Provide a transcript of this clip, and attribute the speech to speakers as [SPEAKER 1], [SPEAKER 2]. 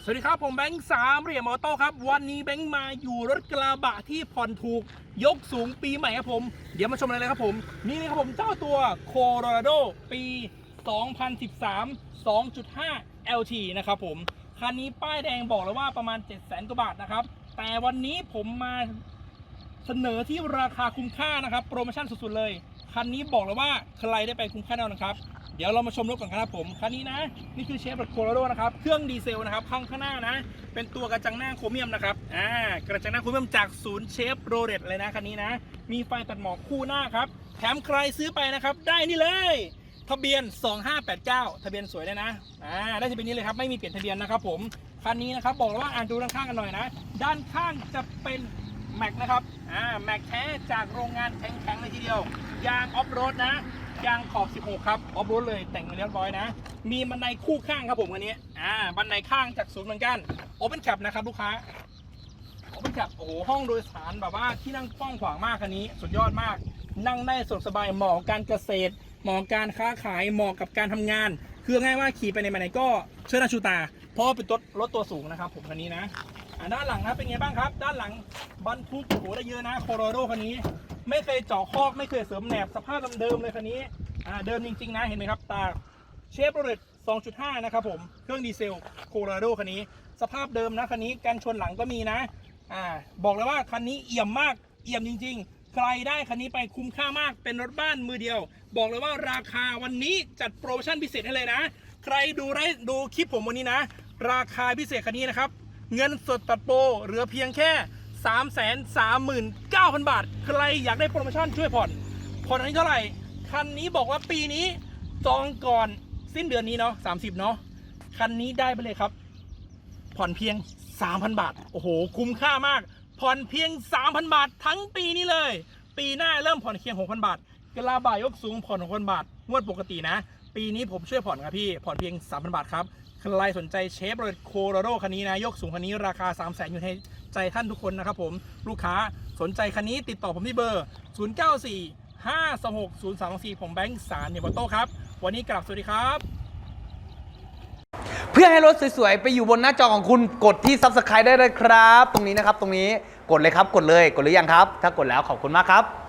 [SPEAKER 1] สวัสดีครับ ผมแบงค์สามเหรียญมอโต้ครับ วันนี้แบงค์มาอยู่รถกระบะที่ผ่อนถูกยกสูงปีใหม่ครับผม เดี๋ยวมาชมอะไรเลยครับผม นี่เลยครับผมเจ้าตัว Colorado ปี 2013 2.5 LT นะครับผม คันนี้ป้ายแดงบอกเลยว่าประมาณ700,000กว่าบาทนะครับ แต่วันนี้ผมมาเสนอที่ราคาคุ้มค่านะครับ โปรโมชั่นสุดๆเลย คันนี้บอกเลยว่าใครได้ไปคุ้มค่าแน่นอนครับ เดี๋ยวเรามาชมรถก่อนครับผม คันนี้นะ นี่คือเชฟโคโรโดนะครับ เครื่องดีเซลนะครับ ข้างข้างหน้านะ เป็นตัวกระจังหน้าโครเมียมนะครับ อ่า กระจังหน้าโครเมียมจากศูนย์เชฟโรเลตเลยนะคันนี้นะ มีไฟตัดหมอกคู่หน้าครับ แถมใครซื้อไปนะครับ ได้นี่เลย ทะเบียน 2589 ทะเบียนสวยเลยนะ อ่า ได้ทะเบียนนี้เลยครับ ไม่มีเปลี่ยนทะเบียนนะครับผม คันนี้นะครับบอกเลยว่าอ่านดูด้านข้างกันหน่อยนะ ด้านข้างจะเป็น แม็กนะครับอ่าแม็กแท้จากโรงงานแข็งๆเลยทีเดียวยางออฟโรดนะยางขอบ 16 ครับ ออฟโรดเลยแต่งมาเรียบร้อยนะ มีบันไดคู่ข้างครับผมคันนี้อ่าบันไดข้างจากศูนย์เหมือนกันโอเปนแคปนะครับลูกค้าโอเปนแคปโอ้โหห้องโดยสารแบบว่าที่นั่งกว้างขวางมากคันนี้ สุดยอดมาก นั่งได้สะดวกสบายเหมาะการเกษตรเหมาะการค้าขายเหมาะกับการทำงาน คือง่ายว่าขี่ไปในมาไหนก็เชิดหน้าชูตา เพราะเป็นรถรถตัวสูงนะครับ ผมคันนี้นะอ่าด้านหลังนะเป็นไงบ้างครับ ด้านหลังบรรทุกโอ้โหได้เยอะนะโคโรโดคันนี้ ไม่เคยเจาะคอกไม่เคยเสริมแหนบสภาพเดิมๆเลยคันนี้อ่าเดิมจริง ๆ นะเห็นไหมครับ ตาเชฟโรเลต2.5 นะครับผมเครื่องดีเซลโคโรโดคันนี้ สภาพเดิมนะคันนี้กันชนหลังก็มีนะอ่าบอกเลยว่าคันนี้เอี่ยมมากเอี่ยมจริง ๆใครได้คันนี้ไปคุ้มค่ามากเป็นรถบ้านมือเดียว บอกเลยว่าราคาวันนี้จัดโปรโมชั่นพิเศษให้เลยนะ ใครดูไรดูคลิปผมวันนี้นะ ราคาพิเศษคันนี้นะครับ เงินสดตัดโปรเหลือเพียงแค่ 3 3 9 0 0 0 บาท ใครอยากได้โปรโมชั่นช่วยผ่อน ผ่อนอันนี้เท่าไหร่ คันนี้บอกว่าปีนี้จองก่อนสิ้นเดือนนี้เนาะ30 เนาะ คันนี้ได้ไปเลยครับ ผ่อนเพียง 3,000 บาท โอ้โห คุ้มค่ามาก ผ่อนเพียง 3,000 บาท ทั้งปีนี้เลย ปีหน้าเริ่มผ่อนเพียง 6,000 บาทกระบะยกสูงผ่อน6,000 บาท งวดปกตินะ ปีนี้ผมช่วยผ่อนครับพี่ ผ่อนเพียง 3,000 บาทครับ ใครสนใจเชฟโรเลตโคโรโดคันนี้นะยกสูงคันนี้ราคา 3 0 0 0 0 0อยู่ในใจท่านทุกคนนะครับผมลูกค้าสนใจคันนี้ติดต่อผมที่เบอร์ 094 526 0324ผมแบงค์สารเนวโต้ครับ วันนี้กลับสวัสดีครับ
[SPEAKER 2] เพื่อให้รถสวยๆ ไปอยู่บนหน้าจอของคุณกดที่ Subscribe ได้เลยครับ ตรงนี้นะครับ ตรงนี้กดเลยครับ กดเลย กดหรือยังครับ ถ้ากดแล้วขอบคุณมากครับ